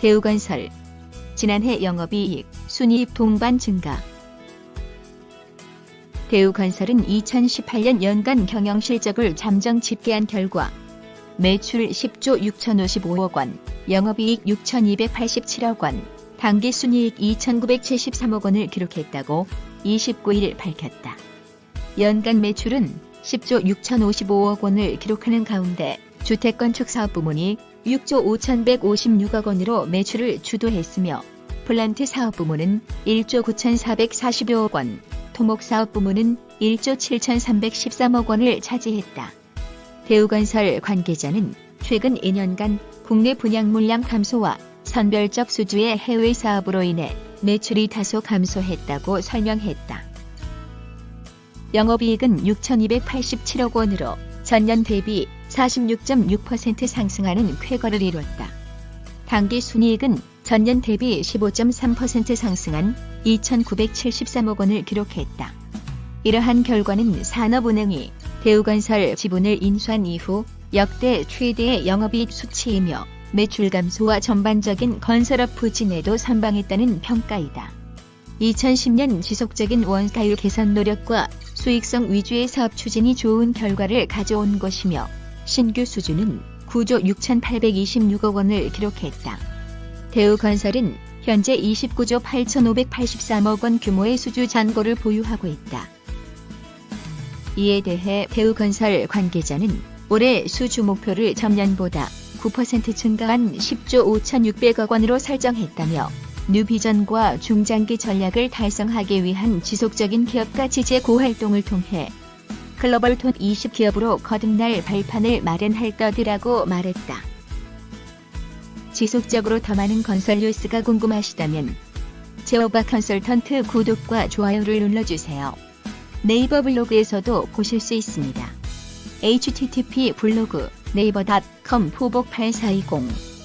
대우건설 지난해 영업이익, 순이익 동반 증가 대우건설은 2018년 연간 경영실적을 잠정 집계한 결과 매출 10조 6,055억 원, 영업이익 6,287억 원, 당기 순이익 2,973억 원을 기록했다고 29일 밝혔다. 연간 매출은 10조 6,055억 원을 기록하는 가운데 주택건축 사업 부문이 6조 5,156억 원으로 매출을 주도했으며 플란트 사업 부문은 1조 9,440여억 원, 토목 사업 부문은 1조 7,313억 원을 차지했다. 대우건설 관계자는 최근 2년간 국내 분양 물량 감소와 선별적 수주의 해외 사업으로 인해 매출이 다소 감소했다고 설명했다. 영업이익은 6,287억 원으로 전년 대비 46.6% 상승하는 쾌거를 이뤘다. 당기 순이익은 전년 대비 15.3% 상승한 2,973억 원을 기록했다. 이러한 결과는 산업은행이 대우건설 지분을 인수한 이후 역대 최대의 영업이익 수치이며 매출 감소와 전반적인 건설업 부진에도 선방했다는 평가이다. 2010년 지속적인 원가율 개선 노력과 수익성 위주의 사업 추진이 좋은 결과를 가져온 것이며 신규 수주는 9조 6,826억 원을 기록했다. 대우건설은 현재 29조 8,583억 원 규모의 수주 잔고를 보유하고 있다. 이에 대해 대우건설 관계자는 올해 수주 목표를 전년보다 9% 증가한 10조 5,600억 원으로 설정했다며 뉴비전과 중장기 전략을 달성하기 위한 지속적인 기업가치 제고 활동을 통해 글로벌 톱20 기업으로 거듭날 발판을 마련할 것이라고 말했다. 지속적으로 더 많은 건설 뉴스가 궁금하시다면 제오바 컨설턴트 구독과 좋아요를 눌러주세요. 네이버 블로그에서도 보실 수 있습니다. http 블로그 네이버.com 포복 8420